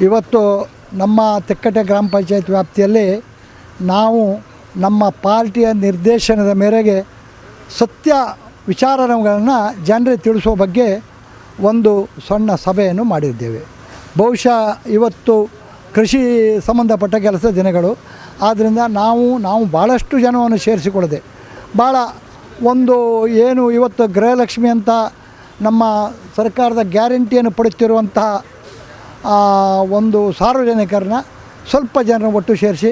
ಇವತ್ತು ನಮ್ಮ ತೆಕ್ಕಟೆ ಗ್ರಾಮ ಪಂಚಾಯತ್ ವ್ಯಾಪ್ತಿಯಲ್ಲಿ ನಾವು ನಮ್ಮ ಪಾರ್ಟಿಯ ನಿರ್ದೇಶನದ ಮೇರೆಗೆ ಸತ್ಯ ವಿಚಾರಗಳನ್ನು ಜನರಿಗೆ ತಿಳಿಸೋ ಬಗ್ಗೆ ಒಂದು ಸಣ್ಣ ಸಭೆಯನ್ನು ಮಾಡಿದ್ದೇವೆ. ಬಹುಶಃ ಇವತ್ತು ಕೃಷಿ ಸಂಬಂಧಪಟ್ಟ ಕೆಲಸ ದಿನಗಳು. ಆದ್ದರಿಂದ ನಾವು ನಾವು ಭಾಳಷ್ಟು ಜನವನ್ನು ಸೇರಿಸಿಕೊಳ್ಳದೆ ಭಾಳ ಒಂದು ಏನು ಇವತ್ತು ಗೃಹಲಕ್ಷ್ಮಿ ಅಂತ ನಮ್ಮ ಸರ್ಕಾರದ ಗ್ಯಾರಂಟಿಯನ್ನು ಪಡೆಯುತ್ತಿರುವಂತಹ ಆ, ಒಂದು ಸಾರ್ವಜನಿಕರನ್ನ ಸ್ವಲ್ಪ ಜನರ ಒಟ್ಟು ಸೇರಿಸಿ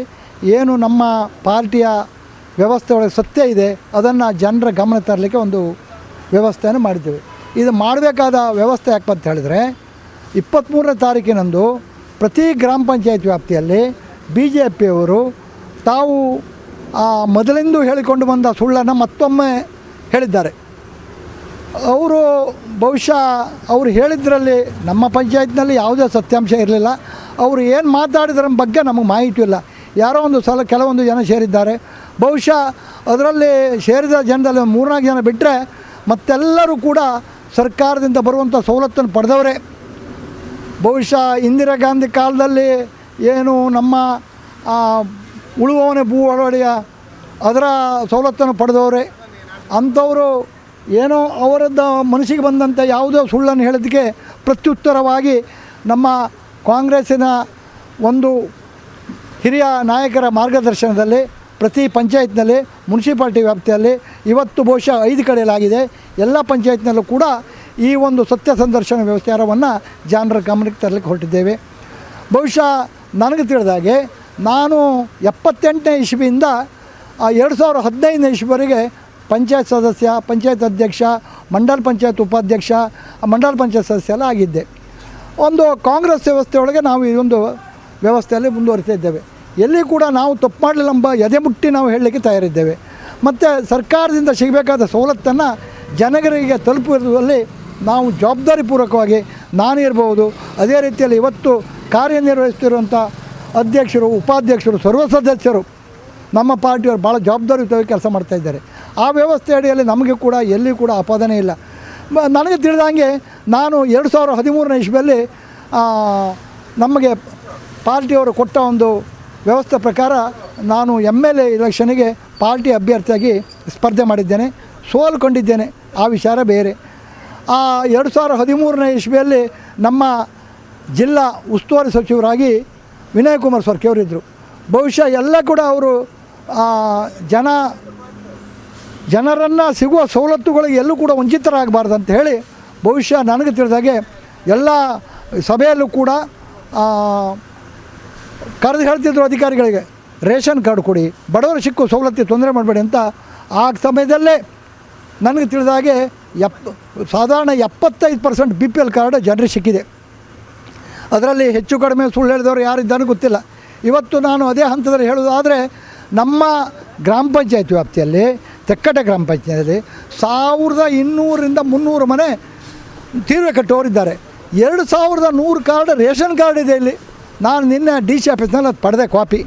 ಏನು ನಮ್ಮ ಪಾರ್ಟಿಯ ವ್ಯವಸ್ಥೆ ಒಳಗೆ ಸತ್ಯ ಇದೆ, ಅದನ್ನು ಜನರ ಗಮನ ತರಲಿಕ್ಕೆ ಒಂದು ವ್ಯವಸ್ಥೆಯನ್ನು ಮಾಡಿದ್ದೇವೆ. ಇದು ಮಾಡಬೇಕಾದ ವ್ಯವಸ್ಥೆ ಯಾಕೆ ಅಂತ ಹೇಳಿದರೆ ಇಪ್ಪತ್ತ್ಮೂರನೇ ತಾರೀಕಿನಂದು ಪ್ರತಿ ಗ್ರಾಮ ಪಂಚಾಯತ್ ವ್ಯಾಪ್ತಿಯಲ್ಲಿ ಬಿ ಜೆ ಪಿಯವರು ತಾವು ಮೊದಲಿಂದ ಹೇಳಿಕೊಂಡು ಬಂದ ಸುಳ್ಳನ್ನು ಮತ್ತೊಮ್ಮೆ ಹೇಳಿದ್ದಾರೆ. ಅವರು ಬಹುಶಃ ಅವರು ಹೇಳಿದ್ರಲ್ಲಿ ನಮ್ಮ ಪಂಚಾಯತ್ನಲ್ಲಿ ಯಾವುದೇ ಸತ್ಯಾಂಶ ಇರಲಿಲ್ಲ. ಅವರು ಏನು ಮಾತಾಡಿದ್ರ ಬಗ್ಗೆ ನಮಗೆ ಮಾಹಿತಿ ಇಲ್ಲ. ಯಾರೋ ಒಂದು ಸಲ ಕೆಲವೊಂದು ಜನ ಸೇರಿದ್ದಾರೆ. ಬಹುಶಃ ಅದರಲ್ಲಿ ಸೇರಿದ ಜನದಲ್ಲಿ ಮೂರ್ನಾಲ್ಕು ಜನ ಬಿಟ್ಟರೆ ಮತ್ತೆಲ್ಲರೂ ಕೂಡ ಸರ್ಕಾರದಿಂದ ಬರುವಂಥ ಸವಲತ್ತನ್ನು ಪಡೆದವರೇ. ಬಹುಶಃ ಇಂದಿರಾ ಗಾಂಧಿ ಕಾಲದಲ್ಲಿ ಏನು ನಮ್ಮ ಉಳುವವನೇ ಭೂ ಒಳಗಡೆಯ ಅದರ ಸವಲತ್ತನ್ನು ಪಡೆದವರೇ. ಅಂಥವರು ಏನೋ ಅವರದ್ದು ಮನಸ್ಸಿಗೆ ಬಂದಂಥ ಯಾವುದೋ ಸುಳ್ಳನ್ನು ಹೇಳೋದಕ್ಕೆ ಪ್ರತ್ಯುತ್ತರವಾಗಿ ನಮ್ಮ ಕಾಂಗ್ರೆಸ್ಸಿನ ಒಂದು ಹಿರಿಯ ನಾಯಕರ ಮಾರ್ಗದರ್ಶನದಲ್ಲಿ ಪ್ರತಿ ಪಂಚಾಯತ್ನಲ್ಲಿ ಮುನ್ಸಿಪಾಲ್ಟಿ ವ್ಯಾಪ್ತಿಯಲ್ಲಿ ಇವತ್ತು ಬಹುಶಃ ಐದು ಕಡೆಯಲಾಗಿದೆ ಎಲ್ಲ ಪಂಚಾಯತ್ನಲ್ಲೂ ಕೂಡ ಈ ಒಂದು ಸತ್ಯ ಸಂದರ್ಶನ ವ್ಯವಸ್ಥಾರವನ್ನು ಜನರ ಗಮನಕ್ಕೆ ತರಲಿಕ್ಕೆ ಹೊರಟಿದ್ದೇವೆ. ಬಹುಶಃ ನನಗೆ ತಿಳಿದಾಗೆ ನಾನು ಎಪ್ಪತ್ತೆಂಟನೇ ಇಸ್ವಿಯಿಂದ ಎರಡು ಸಾವಿರ ಹದಿನೈದನೇ ಇಸ್ವಿವರೆಗೆ ಪಂಚಾಯತ್ ಸದಸ್ಯ, ಪಂಚಾಯತ್ ಅಧ್ಯಕ್ಷ, ಮಂಡಲ ಪಂಚಾಯತ್ ಉಪಾಧ್ಯಕ್ಷ, ಮಂಡಲ ಪಂಚಾಯತ್ ಸದಸ್ಯ ಎಲ್ಲ ಆಗಿದ್ದೆ. ಒಂದು ಕಾಂಗ್ರೆಸ್ ವ್ಯವಸ್ಥೆಯೊಳಗೆ ನಾವು ಈ ಒಂದು ವ್ಯವಸ್ಥೆಯಲ್ಲಿ ಮುಂದುವರಿತಾ ಇದ್ದೇವೆ. ಎಲ್ಲಿ ಕೂಡ ನಾವು ತಪ್ಪು ಮಾಡಲಿಲ್ಲ ಎಂಬ ಎದೆ ಮುಟ್ಟಿ ನಾವು ಹೇಳಲಿಕ್ಕೆ ತಯಾರಿದ್ದೇವೆ. ಮತ್ತು ಸರ್ಕಾರದಿಂದ ಸಿಗಬೇಕಾದ ಸವಲತ್ತನ್ನು ಜನಗರಿಗೆ ತಲುಪುವುದರಲ್ಲಿ ನಾವು ಜವಾಬ್ದಾರಿಪೂರ್ವಕವಾಗಿ ನಾನು ಇರಬಹುದು. ಅದೇ ರೀತಿಯಲ್ಲಿ ಇವತ್ತು ಕಾರ್ಯನಿರ್ವಹಿಸ್ತಿರುವಂಥ ಅಧ್ಯಕ್ಷರು, ಉಪಾಧ್ಯಕ್ಷರು, ಸರ್ವ ಸದಸ್ಯರು ನಮ್ಮ ಪಾರ್ಟಿಯವರು ಭಾಳ ಜವಾಬ್ದಾರಿಯುತವಾಗಿ ಕೆಲಸ ಮಾಡ್ತಾ ಇದ್ದಾರೆ. ಆ ವ್ಯವಸ್ಥೆ ಅಡಿಯಲ್ಲಿ ನಮಗೆ ಕೂಡ ಎಲ್ಲಿ ಕೂಡ ಅಪಾದನೆ ಇಲ್ಲ. ನನಗೆ ತಿಳಿದಂಗೆ ನಾನು ಎರಡು ಸಾವಿರ ಹದಿಮೂರನೇ ಇಸ್ವಿಯಲ್ಲಿ ನಮಗೆ ಪಾರ್ಟಿಯವರು ಕೊಟ್ಟ ಒಂದು ವ್ಯವಸ್ಥೆ ಪ್ರಕಾರ ನಾನು ಎಂ ಎಲ್ ಎ ಎಲೆಕ್ಷನಿಗೆ ಪಾರ್ಟಿ ಅಭ್ಯರ್ಥಿಯಾಗಿ ಸ್ಪರ್ಧೆ ಮಾಡಿದ್ದೇನೆ, ಸೋಲ್ಕೊಂಡಿದ್ದೇನೆ, ಆ ವಿಚಾರ ಬೇರೆ. ಆ ಎರಡು ಸಾವಿರ ಹದಿಮೂರನೇ ಇಸ್ವಿಯಲ್ಲಿ ನಮ್ಮ ಜಿಲ್ಲಾ ಉಸ್ತುವಾರಿ ಸಚಿವರಾಗಿ ವಿನಯ್ ಕುಮಾರ್ ಸ್ವರ್ಕೆಯವರಿದ್ದರು ಬಹುಶಃ ಎಲ್ಲ ಕೂಡ ಅವರು ಜನ ಜನರನ್ನು ಸಿಗುವ ಸವಲತ್ತುಗಳಿಗೆ ಎಲ್ಲೂ ಕೂಡ ವಂಚಿತರಾಗಬಾರ್ದು ಅಂತ ಹೇಳಿ ಭವಿಷ್ಯ ನನಗೆ ತಿಳಿದಾಗೆ ಎಲ್ಲ ಸಭೆಯಲ್ಲೂ ಕೂಡ ಕರೆದು ಹೇಳ್ತಿದ್ರು ಅಧಿಕಾರಿಗಳಿಗೆ, ರೇಷನ್ ಕಾರ್ಡ್ ಕೊಡಿ, ಬಡವರು ಸಿಕ್ಕು ಸವಲತ್ತು ತೊಂದರೆ ಮಾಡಬೇಡಿ ಅಂತ ಆ ಸಮಯದಲ್ಲೇ ನನಗೆ ತಿಳಿದಾಗೆ ಎಪ್ ಸಾಧಾರಣ ಎಪ್ಪತ್ತೈದು percent B P L card ಜನರಿಗೆ ಸಿಕ್ಕಿದೆ. ಅದರಲ್ಲಿ ಹೆಚ್ಚು ಕಡಿಮೆ ಸುಳ್ಳು ಹೇಳಿದವರು ಯಾರಿದ್ದಾನೂ ಗೊತ್ತಿಲ್ಲ. ಇವತ್ತು ನಾನು ಅದೇ ಹಂತದಲ್ಲಿ ಹೇಳೋದಾದರೆ ನಮ್ಮ ಗ್ರಾಮ ಪಂಚಾಯತ್ ವ್ಯಾಪ್ತಿಯಲ್ಲಿ ತೆಕ್ಕಟ್ಟೆ ಗ್ರಾಮ ಪಂಚಾಯತಿಯಲ್ಲಿ ಸಾವಿರದ ಇನ್ನೂರಿಂದ ಮುನ್ನೂರು ಮನೆ ತೀರ್ವೆ ಕಟ್ಟೋರಿದ್ದಾರೆ ಎರಡು ಸಾವಿರದ ನೂರು ಕಾರ್ಡ್ ರೇಷನ್ ಕಾರ್ಡ್ ಇದೆ ಇಲ್ಲಿ. ನಾನು ನಿನ್ನೆ ಡಿ ಸಿ ಆಫೀಸ್ನಲ್ಲಿ ಅದು ಪಡೆದೆ ಕಾಪಿ.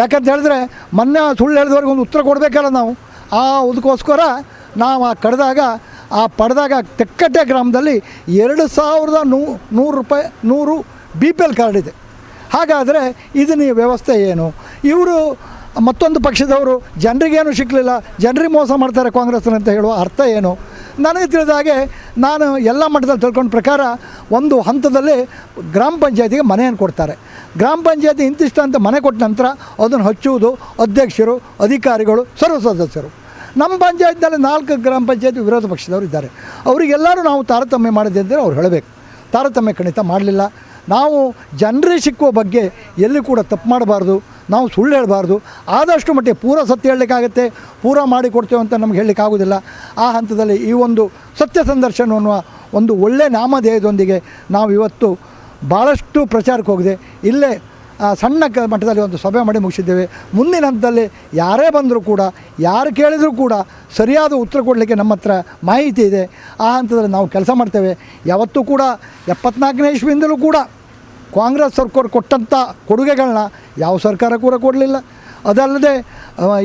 ಯಾಕಂತ ಹೇಳಿದ್ರೆ ಮೊನ್ನೆ ಸುಳ್ಳು ಹೇಳಿದವ್ರಿಗೆ ಒಂದು ಉತ್ತರ ಕೊಡಬೇಕಲ್ಲ ನಾವು. ಆ ಅದಕ್ಕೋಸ್ಕರ ನಾವು ಆ ಕಡ್ದಾಗ, ಆ ಪಡೆದಾಗ ತೆಕ್ಕಟ್ಟೆ ಗ್ರಾಮದಲ್ಲಿ ಎರಡು ಸಾವಿರದ ನೂ, ನೂರು ರೂಪಾಯಿ, ನೂರು ಬಿ ಪಿ ಎಲ್ ಕಾರ್ಡ್ ಇದೆ. ಹಾಗಾದರೆ ಇದನ್ನ ವ್ಯವಸ್ಥೆ ಏನು? ಇವರು ಮತ್ತೊಂದು ಪಕ್ಷದವರು, ಜನರಿಗೇನು ಸಿಕ್ಕಲಿಲ್ಲ ಜನರಿಗೆ ಮೋಸ ಮಾಡ್ತಾರೆ ಕಾಂಗ್ರೆಸ್ ಅಂತ ಹೇಳುವ ಅರ್ಥ ಏನು? ನನಗೆ ತಿಳಿದ ಹಾಗೆ ನಾನು ಎಲ್ಲ ಮಟ್ಟದಲ್ಲಿ ತಿಳ್ಕೊಂಡ ಪ್ರಕಾರ ಒಂದು ಹಂತದಲ್ಲಿ ಗ್ರಾಮ ಪಂಚಾಯತಿಗೆ ಮನೆಯನ್ನು ಕೊಡ್ತಾರೆ. ಗ್ರಾಮ ಪಂಚಾಯತಿ ಇಂತಿಷ್ಟು ಅಂತ ಮನೆ ಕೊಟ್ಟ ನಂತರ ಅದನ್ನು ಹಚ್ಚುವುದು ಅಧ್ಯಕ್ಷರು, ಅಧಿಕಾರಿಗಳು, ಸರ್ವ ಸದಸ್ಯರು. ನಮ್ಮ ಪಂಚಾಯತ್ನಲ್ಲಿ ನಾಲ್ಕು ಗ್ರಾಮ ಪಂಚಾಯತ್ ವಿರೋಧ ಪಕ್ಷದವರು ಇದ್ದಾರೆ. ಅವರಿಗೆಲ್ಲರೂ ನಾವು ತಾರತಮ್ಯ ಮಾಡಿದ್ದರೆ ಅವ್ರು ಹೇಳಬೇಕು. ತಾರತಮ್ಯ ಖಂಡಿತ ಮಾಡಲಿಲ್ಲ. ನಾವು ಜನರಿಗೆ ಸಿಕ್ಕುವ ಬಗ್ಗೆ ಎಲ್ಲಿ ಕೂಡ ತಪ್ಪು ಮಾಡಬಾರ್ದು. ನಾವು ಸುಳ್ಳು ಹೇಳಬಾರ್ದು. ಆದಷ್ಟು ಮಟ್ಟಿಗೆ ಪೂರ ಸತ್ಯ ಹೇಳಲಿಕ್ಕಾಗತ್ತೆ. ಪೂರ ಮಾಡಿಕೊಡ್ತೇವೆ ಅಂತ ನಮ್ಗೆ ಹೇಳಲಿಕ್ಕಾಗೋದಿಲ್ಲ ಆ ಹಂತದಲ್ಲಿ ಈ ಒಂದು ಸತ್ಯ ಸಂದರ್ಶನ ಅನ್ನುವ ಒಂದು ಒಳ್ಳೆಯ ನಾಮಧೇಯದೊಂದಿಗೆ ನಾವು ಇವತ್ತು ಭಾಳಷ್ಟು ಪ್ರಚಾರಕ್ಕೆ ಹೋಗಿದೆ. ಇಲ್ಲೇ ಸಣ್ಣ ಮಟ್ಟದಲ್ಲಿ ಒಂದು ಸಭೆ ಮಾಡಿ ಮುಗಿಸಿದ್ದೇವೆ. ಮುಂದಿನ ಹಂತದಲ್ಲಿ ಯಾರೇ ಬಂದರೂ ಕೂಡ, ಯಾರು ಕೇಳಿದರೂ ಕೂಡ ಸರಿಯಾದ ಉತ್ತರ ಕೊಡಲಿಕ್ಕೆ ನಮ್ಮ ಹತ್ರ ಮಾಹಿತಿ ಇದೆ. ಆ ಹಂತದಲ್ಲಿ ನಾವು ಕೆಲಸ ಮಾಡ್ತೇವೆ. ಯಾವತ್ತೂ ಕೂಡ ಎಪ್ಪತ್ನಾಲ್ಕನೇ ಇಸ್ವಿಯಿಂದಲೂ ಕೂಡ ಕಾಂಗ್ರೆಸ್ ಸರ್ಕಾರ ಕೊಟ್ಟಂಥ ಕೊಡುಗೆಗಳನ್ನ ಯಾವ ಸರ್ಕಾರ ಕೂಡ ಕೊಡಲಿಲ್ಲ. ಅದಲ್ಲದೆ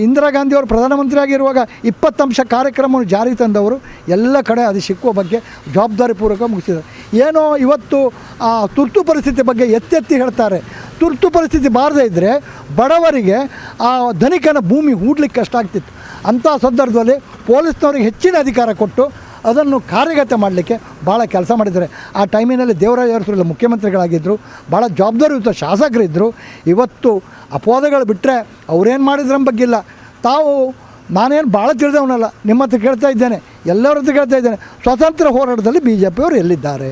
ಇಂದಿರಾ ಗಾಂಧಿಯವರು ಪ್ರಧಾನಮಂತ್ರಿ ಆಗಿರುವಾಗ ಇಪ್ಪತ್ತಂಶ ಕಾರ್ಯಕ್ರಮವನ್ನು ಜಾರಿಗೆ ತಂದವರು ಎಲ್ಲ ಕಡೆ ಅದು ಸಿಕ್ಕುವ ಬಗ್ಗೆ ಜವಾಬ್ದಾರಿ ಪೂರ್ವಕ ಮುಗಿಸಿದ್ದಾರೆ. ಏನೋ ಇವತ್ತು, ಆ, ತುರ್ತು ಪರಿಸ್ಥಿತಿ ಬಗ್ಗೆ ಎತ್ತೆತ್ತಿ ಹೇಳ್ತಾರೆ. ತುರ್ತು ಪರಿಸ್ಥಿತಿ ಬಾರದೇ ಇದ್ದರೆ ಬಡವರಿಗೆ ಆ ಧನಿಕನ ಭೂಮಿ ಹೂಡ್ಲಿಕ್ಕೆ ಕಷ್ಟ ಆಗ್ತಿತ್ತು. ಅಂಥ ಸಂದರ್ಭದಲ್ಲಿ ಪೊಲೀಸ್ನವ್ರಿಗೆ ಹೆಚ್ಚಿನ ಅಧಿಕಾರ ಕೊಟ್ಟು ಅದನ್ನು ಕಾರ್ಯಗತ ಮಾಡಲಿಕ್ಕೆ ಭಾಳ ಕೆಲಸ ಮಾಡಿದ್ದಾರೆ. ಆ ಟೈಮಿನಲ್ಲಿ ದೇವರಾಜ ಅರಸರೆಲ್ಲ ಮುಖ್ಯಮಂತ್ರಿಗಳಾಗಿದ್ದರು ಭಾಳ ಜವಾಬ್ದಾರಿಯುತ ಶಾಸಕರಿದ್ದರು ಇವತ್ತು ಅಪವಾದಗಳು ಬಿಟ್ಟರೆ ಅವರೇನು ಮಾಡಿದ್ರ ಬಗ್ಗೆ ಇಲ್ಲ. ತಾವು, ನಾನೇನು ಭಾಳ ತಿಳಿದವನಲ್ಲ ನಿಮ್ಮ ಹತ್ರ ಕೇಳ್ತಾ ಇದ್ದೇನೆ, ಎಲ್ಲರ ಹತ್ರ ಕೇಳ್ತಾ ಇದ್ದೇನೆ. ಸ್ವಾತಂತ್ರ್ಯ ಹೋರಾಟದಲ್ಲಿ ಬಿ ಜೆ ಪಿಯವರು ಎಲ್ಲಿದ್ದಾರೆ?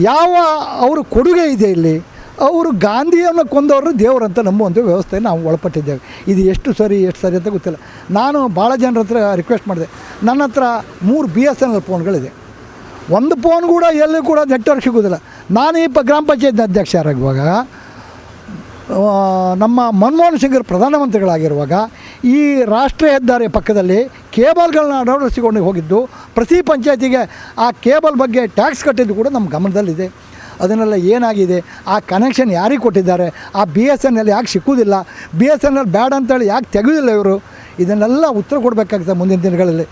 ಯಾವ ಅವರು ಕೊಡುಗೆ ಇದೆ ಇಲ್ಲಿ? ಅವರು ಗಾಂಧಿಯನ್ನು ಕೊಂದವರು ದೇವರಂತ ನಂಬುವಂಥ ವ್ಯವಸ್ಥೆ ನಾವು ಒಳಪಟ್ಟಿದ್ದೇವೆ. ಇದು ಎಷ್ಟು ಸರಿ ಎಷ್ಟು ಸರಿ ಅಂತ ಗೊತ್ತಿಲ್ಲ. ನಾನು ಭಾಳ ಜನರ ಹತ್ರ ರಿಕ್ವೆಸ್ಟ್ ಮಾಡಿದೆ. ನನ್ನ ಹತ್ರ ಮೂರು ಬಿ ಎಸ್ ಎನ್ ಎಲ್ ಫೋನ್ಗಳಿದೆ ಒಂದು ಫೋನ್ ಕೂಡ ಎಲ್ಲೂ ಕೂಡ ನೆಟ್ವರ್ಕ್ ಸಿಗೋದಿಲ್ಲ. ನಾನು ಈ ಪ ಗ್ರಾಮ ಪಂಚಾಯತ್ ಅಧ್ಯಕ್ಷರಾಗುವಾಗ ನಮ್ಮ ಮನಮೋಹನ್ ಸಿಂಗರ್ ಪ್ರಧಾನಮಂತ್ರಿಗಳಾಗಿರುವಾಗ, ಈ ರಾಷ್ಟ್ರೀಯ ಹೆದ್ದಾರಿಯ ಪಕ್ಕದಲ್ಲಿ ಕೇಬಲ್ಗಳನ್ನ ಅಳವಡಿಸಿಕೊಂಡು ಹೋಗಿದ್ದು, ಪ್ರತಿ ಪಂಚಾಯತಿಗೆ ಆ ಕೇಬಲ್ ಬಗ್ಗೆ ಟ್ಯಾಕ್ಸ್ ಕಟ್ಟಿದ್ದು ಕೂಡ ನಮ್ಮ ಗಮನದಲ್ಲಿದೆ. ಅದನ್ನೆಲ್ಲ ಏನಾಗಿದೆ? ಆ ಕನೆಕ್ಷನ್ ಯಾರಿಗೆ ಕೊಟ್ಟಿದ್ದಾರೆ? ಆ ಬಿ ಎಸ್ ಎನ್ ಎಲ್ ಯಾಕೆ ಸಿಕ್ಕುವುದಿಲ್ಲ B S N L bad ಅಂತೇಳಿ ಯಾಕೆ ತೆಗೆಯೋದಿಲ್ಲ ಇವರು? ಇದನ್ನೆಲ್ಲ ಉತ್ತರ ಕೊಡಬೇಕಾಗ್ತದೆ ಮುಂದಿನ ದಿನಗಳಲ್ಲಿ.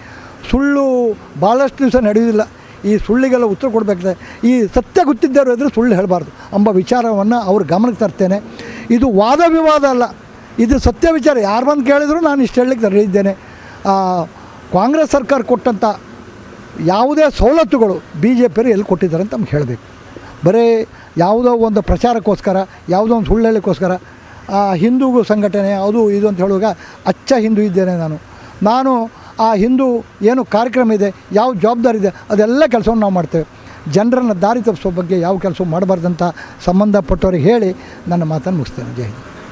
ಸುಳ್ಳು ಭಾಳಷ್ಟು ದಿವಸ ನಡೆಯುವುದಿಲ್ಲ. ಈ ಸುಳ್ಳಿಗೆಲ್ಲ ಉತ್ತರ ಕೊಡಬೇಕಾಗ್ತದೆ. ಈ ಸತ್ಯ ಗೊತ್ತಿದ್ದವರು ಇದ್ದರೆ ಸುಳ್ಳು ಹೇಳಬಾರ್ದು ಎಂಬ ವಿಚಾರವನ್ನು ಅವ್ರ ಗಮನಕ್ಕೆ ತರ್ತೇನೆ. ಇದು ವಾದ ವಿವಾದ ಅಲ್ಲ. ಇದು ಸತ್ಯ ವಿಚಾರ. ಯಾರು ಬಂದು ಕೇಳಿದ್ರು ನಾನು ಇಷ್ಟು ಹೇಳಲಿಕ್ಕೆ ಆ, ಕಾಂಗ್ರೆಸ್ ಸರ್ಕಾರ ಕೊಟ್ಟಂಥ ಯಾವುದೇ ಸವಲತ್ತುಗಳು ಬಿ ಜೆ ಪಿಯರು ಎಲ್ಲಿ ಕೊಟ್ಟಿದ್ದಾರೆ ಅಂತ ನಮ್ಗೆ ಹೇಳಬೇಕು. ಬರೀ ಯಾವುದೋ ಒಂದು ಪ್ರಚಾರಕ್ಕೋಸ್ಕರ, ಯಾವುದೋ ಒಂದು ಸುಳ್ಳು ಆ ಹಿಂದೂ ಸಂಘಟನೆ, ಅದು ಇದು ಅಂತ ಹೇಳುವಾಗ ಅಚ್ಚ ಹಿಂದೂ ಇದ್ದೇನೆ ನಾನು. ನಾನು ಆ ಹಿಂದೂ ಏನು ಕಾರ್ಯಕ್ರಮ ಇದೆ, ಯಾವ ಜವಾಬ್ದಾರಿ ಇದೆ, ಅದೆಲ್ಲ ಕೆಲಸವನ್ನು ನಾವು ಮಾಡ್ತೇವೆ. ಜನರನ್ನು ದಾರಿ ತಪ್ಪಿಸೋ ಬಗ್ಗೆ ಯಾವ ಕೆಲಸ ಮಾಡಬಾರ್ದಂತ ಸಂಬಂಧಪಟ್ಟವ್ರಿಗೆ ಹೇಳಿ ನನ್ನ ಮಾತನ್ನು ಮುಗಿಸ್ತೇನೆ. ಜೈ